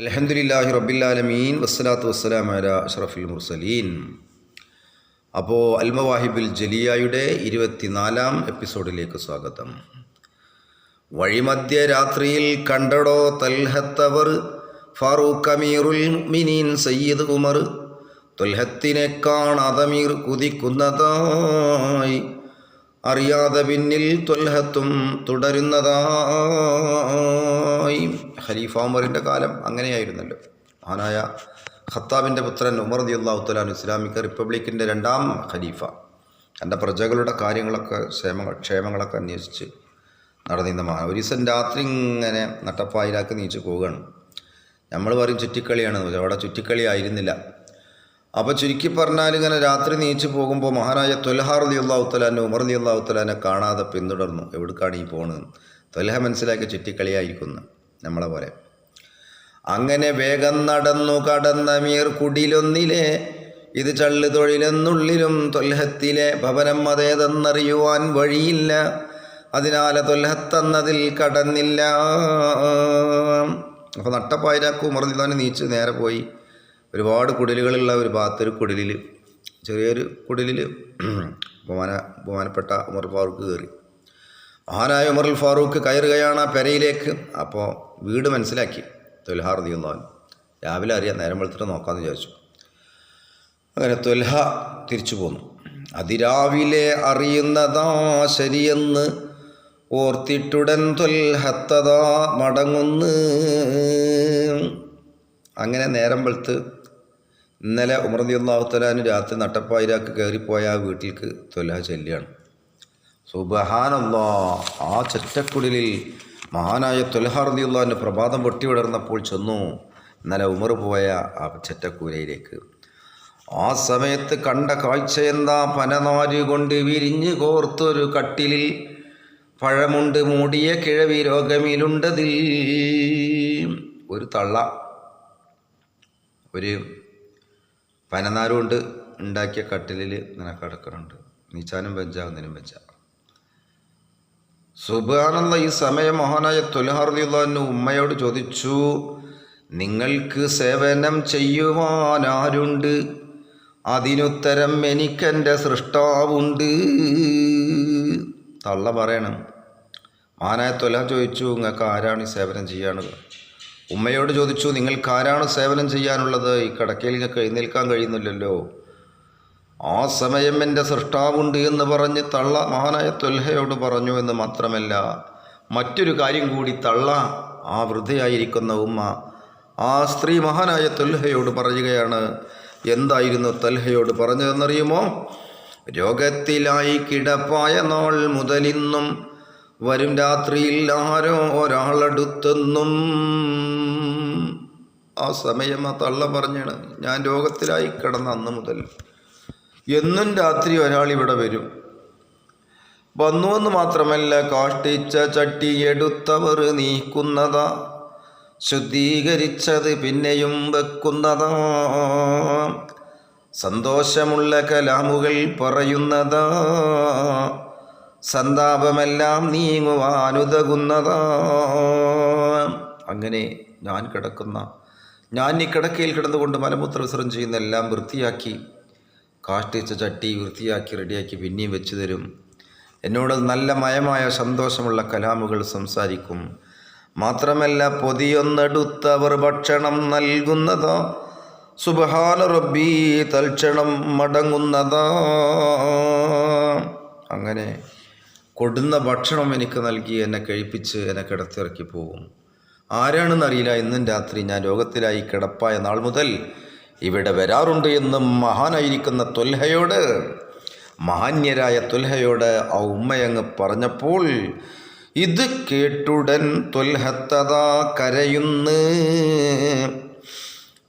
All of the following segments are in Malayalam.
അലഹമുല്ലാഹി റബ്ബില്ലാലമീൻ വസ്സലാത്തു വസ്സലാം അല അഷ്റഫുൽ മുർസലീൻ. അപ്പോൾ അൽമവാഹിബുൽ ജലിയായുടെ ഇരുപത്തിനാലാം എപ്പിസോഡിലേക്ക് സ്വാഗതം. വഴിമധ്യ രാത്രിയിൽ കണ്ടടോ തൽഹത്തവർ ഫാറൂഖ് അമീറുൽ മിനീൻ സയ്യിദ് ഉമർ തൊൽഹത്തിനെ കാണാതമീർ കുതിക്കുന്നതായി അറിയാതെ പിന്നിൽ തൊൽഹത്തും തുടരുന്നതായി. ഖലീഫ ഉമറിന്റെ കാലം അങ്ങനെയായിരുന്നല്ലോ. മഹാനായ ഖത്താബിന്റെ പുത്രൻ ഉമർ ദി അള്ളാഹുത്തലാൻ ഇസ്ലാമിക റിപ്പബ്ലിക്കിന്റെ രണ്ടാം ഖലീഫ. തന്റെ പ്രജകളുടെ കാര്യങ്ങളൊക്കെ ക്ഷേമ ക്ഷേമങ്ങളൊക്കെ അന്വേഷിച്ച് നടന്നിരുന്ന മഹാൻ ഒരു ദിവസം രാത്രി ഇങ്ങനെ നട്ടപ്പായിലാക്കി നീച്ച് പോവുകയാണ്. നമ്മൾ പറയും ചുറ്റിക്കളിയാണ്. അവിടെ ചുറ്റിക്കളി ആയിരുന്നില്ല. അപ്പോൾ ചുരുക്കി പറഞ്ഞാൽ ഇങ്ങനെ രാത്രി നീച്ചു പോകുമ്പോൾ മഹാനായ തൊൽഹാർ അലി അള്ളാഹുത്തലാനെ ഉമർ അലി അള്ളാഹുത്തലാനെ കാണാതെ പിന്തുടർന്നു. എവിടേക്കാണ് ഈ പോണത് തൊൽഹ മനസ്സിലാക്കി ചുറ്റിക്കളിയായിരിക്കുന്നു നമ്മളെ പോലെ. അങ്ങനെ വേഗം നടന്നു കടന്ന മീർ കുടിലൊന്നിലെ ഇത് ചള്ളു തൊഴിലെന്നുള്ളിലും തൊൽഹത്തിലെ ഭവനം അതേതെന്നറിയുവാൻ വഴിയില്ല. അതിനാൽ തൊൽഹത്തെന്നതിൽ കടന്നില്ല. അപ്പോൾ നട്ടപ്പായിരാക്കും ഉമർ അലി നീച്ച് നേരെ പോയി. ഒരുപാട് കുടിലുകളുള്ള ഒരു ഭാഗത്തൊരു കുടിലിൽ ചെറിയൊരു കുടിലിൽ ബഹുമാന ബഹുമാനപ്പെട്ട ഉമർ ഫാറൂഖ് കയറി. മഹാനായ ഉമർ ഫാറൂഖ് കയറുകയാണ് ആ പെരയിലേക്ക്. അപ്പോൾ വീട് മനസ്സിലാക്കി. തൊൽഹാർ നീന്താൻ രാവിലെ അറിയാം നേരം വെളുത്തിട്ട് നോക്കാമെന്ന് വിചാരിച്ചു. അങ്ങനെ തൊൽഹ തിരിച്ചു പോന്നു. അതിരാവിലെ അറിയുന്നതാ ശരിയെന്ന് ഓർത്തിട്ടുടൻ തൊൽഹത്തതാ മടങ്ങുന്നു. അങ്ങനെ നേരം വെളുത്ത് ഇന്നലെ ഉമർദി അള്ളാഹുത്തലാന് രാത്രി നട്ടപ്പായിരാക്ക് കയറിപ്പോയ ആ വീട്ടിലേക്ക് തൊല ചെല്ലുകയാണ് സുബഹാനല്ലാ ആ ചെറ്റക്കുടിലിൽ മഹാനായ തൊലഹാർദിയുള്ളാന്റെ പ്രഭാതം പൊട്ടിവിടർന്നപ്പോൾ ചെന്നു. ഇന്നലെ ഉമർ പോയ ആ ചെറ്റക്കൂരയിലേക്ക്. ആ സമയത്ത് കണ്ട കാഴ്ച എന്താ? പനനാരി കൊണ്ട് വിരിഞ്ഞ് കോർത്തൊരു കട്ടിലിൽ പഴമുണ്ട് മൂടിയ കിഴവി രോഗമിലുണ്ടതിൽ. ഒരു തള്ള. ഒരു പനനാര് കൊണ്ട് ഉണ്ടാക്കിയ കട്ടിലിൽ ഇങ്ങനെ കിടക്കുന്നുണ്ട്. നീച്ചാനും വെച്ച ഒന്നിനും വെച്ച. സുബാനന്ദ ഈ സമയം മോഹനായ തൊലഹർദിള്ളു ഉമ്മയോട് ചോദിച്ചു നിങ്ങൾക്ക് സേവനം ചെയ്യുവാൻ ആരുണ്ട് അതിനുത്തരം എനിക്കെന്റെ സൃഷ്ടാവുണ്ട്. തള്ള പറയണം. മഹാനായ തൊല ചോദിച്ചു നിങ്ങൾക്ക് ആരാണ് ഈ സേവനം ചെയ്യാനുള്ളത്? ഉമ്മയോട് ചോദിച്ചു നിങ്ങൾക്കാരാണ് സേവനം ചെയ്യാനുള്ളത്? ഈ കടക്കയിൽ എഴുന്നേൽക്കാൻ കഴിയുന്നില്ലല്ലോ. ആ സമയം എന്റെ സൃഷ്ടാവുണ്ട് എന്ന് പറഞ്ഞ് തള്ള മഹാനായ തൊൽഹയോട് പറഞ്ഞു എന്ന് മാത്രമല്ല മറ്റൊരു കാര്യം കൂടി തള്ള ആ വൃദ്ധയായിരിക്കുന്ന ഉമ്മ ആ സ്ത്രീ മഹാനായ തൊൽഹയോട് പറയുകയാണ്. എന്തായിരുന്നു തൽഹയോട് പറഞ്ഞതെന്നറിയുമോ? രോഗത്തിലായി കിടപ്പായ നാൾ മുതലിന്നും വരും രാത്രിയിൽ ആരോ ഒരാളടുത്തെന്നും. ആ സമയം ആ തള്ള പറഞ്ഞാണ് ഞാൻ രോഗത്തിലായി കിടന്ന അന്ന് മുതൽ എന്നും രാത്രി ഒരാൾ ഇവിടെ വരും. വന്നു എന്ന് മാത്രമല്ല കാഷ്ടിച്ച ചട്ടി എടുത്തവർ നീക്കുന്നതാ ശുദ്ധീകരിച്ചത് പിന്നെയും വെക്കുന്നതാ. സന്തോഷമുള്ള കലാമുകൾ പറയുന്നതാ സന്താപമെല്ലാം നീങ്ങുവാനുതകുന്നതാ. അങ്ങനെ ഞാൻ കിടക്കുന്ന ഞാൻ ഈ കിടക്കയിൽ കിടന്നുകൊണ്ട് മലമൂത്ര വിസർജനം ചെയ്യുന്ന എല്ലാം വൃത്തിയാക്കി കാഷ്ടിച്ച ചട്ടി വൃത്തിയാക്കി റെഡിയാക്കി പിന്നെയും വെച്ചു തരും. എന്നോട് നല്ല മയമായ സന്തോഷമുള്ള കലാമുകൾ സംസാരിക്കും. മാത്രമല്ല പൊതിയൊന്നെടുത്തവർ ഭക്ഷണം നൽകുന്നതോ. സുബഹാന റബ്ബി തൽക്ഷണം മടങ്ങുന്നതാ. അങ്ങനെ കൊടുന്ന ഭക്ഷണം എനിക്ക് നൽകി എന്നെ കഴിപ്പിച്ച് എന്നെ കിടത്തിറക്കി പോകും ആരാണെന്നറിയില്ല ഇന്നും രാത്രി ഞാൻ രോഗത്തിലായി കിടപ്പായ നാൾ മുതൽ ഇവിടെ വരാറുണ്ട് എന്നും മഹാനായിരിക്കുന്ന തൊൽഹയോട് മാന്യരായ തൊൽഹയോട് ആ ഉമ്മയങ്ങ് പറഞ്ഞപ്പോൾ ഇത് കേട്ടുടൻ തൊൽഹത്തതാ കരയുന്ന്.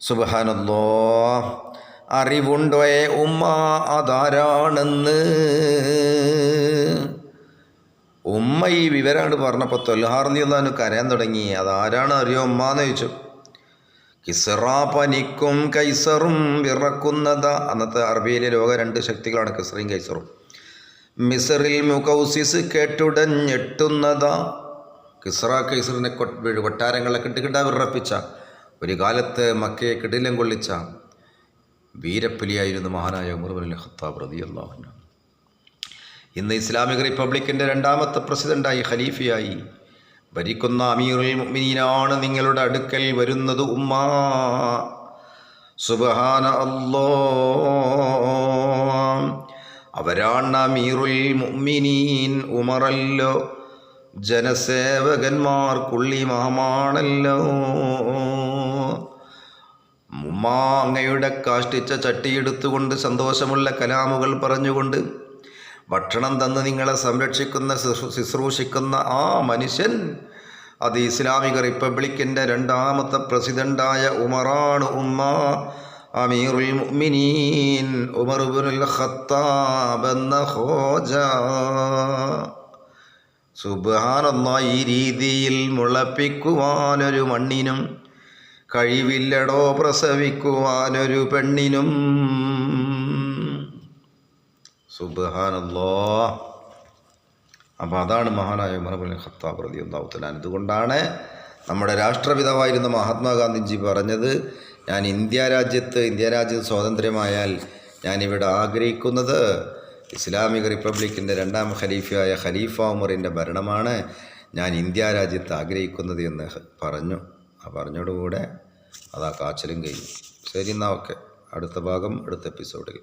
സുബഹാനല്ലോ അറിവുണ്ടോയേ ഉമ്മ? അതാരാണെന്ന്? ഉമ്മ ഈ വിവരമാണ് പറഞ്ഞപ്പോൾ തൊൽഹാർന്നി ഒന്നു കരയാൻ തുടങ്ങി. അതാരാണ് അറിയോ ഉമ്മ എന്ന് ചോദിച്ചു. കിസറ പനിക്കും കൈസറും വിറക്കുന്നത. അന്നത്തെ അറബിയിലെ ലോക രണ്ട് ശക്തികളാണ് കിസറയും കൈസറും. മിസറിൽ മുഖൌസിസ് കേട്ടുടൻ കിസറ കൈസറിനെ കൊട്ടാരങ്ങളെ കിട്ടുകിട്ട വിറപ്പിച്ച ഒരു കാലത്ത് മക്കയെ കിടിലം കൊള്ളിച്ച വീരപ്പലിയായിരുന്നു മഹാനായ ഉമർ ബിൻ ഖത്താബ് റളിയല്ലാഹു അൻഹു. ഇന്ന് ഇസ്ലാമിക് റിപ്പബ്ലിക്കിന്റെ രണ്ടാമത്തെ പ്രസിഡന്റായി ഖലീഫയായി. ഭരിക്കുന്ന അമീറുൽ മുഅ്മിനീനാണ് നിങ്ങളുടെ അടുക്കൽ വരുന്നത് ഉമ്മ. സുബഹാന അല്ലോ അവരാണ് അമീറുൽ മുഅ്മിനീൻ. ഉമറല്ലോ ജനസേവകന്മാർക്കുള്ളിമാമാണല്ലോ ഉമ്മ അങ്ങയുടെ കാഷ്ടിച്ച ചട്ടിയെടുത്തുകൊണ്ട് സന്തോഷമുള്ള കലാമുകൾ പറഞ്ഞുകൊണ്ട് ഭക്ഷണം തന്ന് നിങ്ങളെ സംരക്ഷിക്കുന്ന ശുശ്രൂ- ശുശ്രൂഷിക്കുന്ന ആ മനുഷ്യൻ അത് ഇസ്ലാമിക റിപ്പബ്ലിക്കിന്റെ രണ്ടാമത്തെ പ്രസിഡന്റായ ഉമറാണ് ഉമ്മ അമീറുൽ മുഅ്മിനീൻ ഉമർ ഖത്താബ് എന്ന ഹോജ സുബാനൊന്ന ഈ രീതിയിൽ മുളപ്പിക്കുവാനൊരു മണ്ണിനും കഴിവില്ലടോ പ്രസവിക്കുവാനൊരു പെണ്ണിനും സുബാനല്ലോ അപ്പോൾ അതാണ് മഹാനായ ഉമർബുൽ ഖത്താബ് പ്രതി ഒന്നാവുത്തലാൻ ഇതുകൊണ്ടാണ് നമ്മുടെ രാഷ്ട്രപിതാവായിരുന്ന മഹാത്മാഗാന്ധിജി പറഞ്ഞത് ഞാൻ ഇന്ത്യ രാജ്യത്ത് ഇന്ത്യ രാജ്യത്ത് സ്വാതന്ത്ര്യമായാൽ ഞാനിവിടെ ആഗ്രഹിക്കുന്നത് ഇസ്ലാമിക റിപ്പബ്ലിക്കിന്റെ രണ്ടാം ഖലീഫയായ ഖലീഫ ഉമറിന്റെ ഭരണമാണ് ഞാൻ ഇന്ത്യ രാജ്യത്ത് ആഗ്രഹിക്കുന്നത് എന്ന് പറഞ്ഞു. ആ പറഞ്ഞോടുകൂടെ അതാ കാച്ചലും കഴിഞ്ഞു. ശരി എന്നാൽ ഓക്കെ. അടുത്ത ഭാഗം അടുത്ത എപ്പിസോഡിൽ.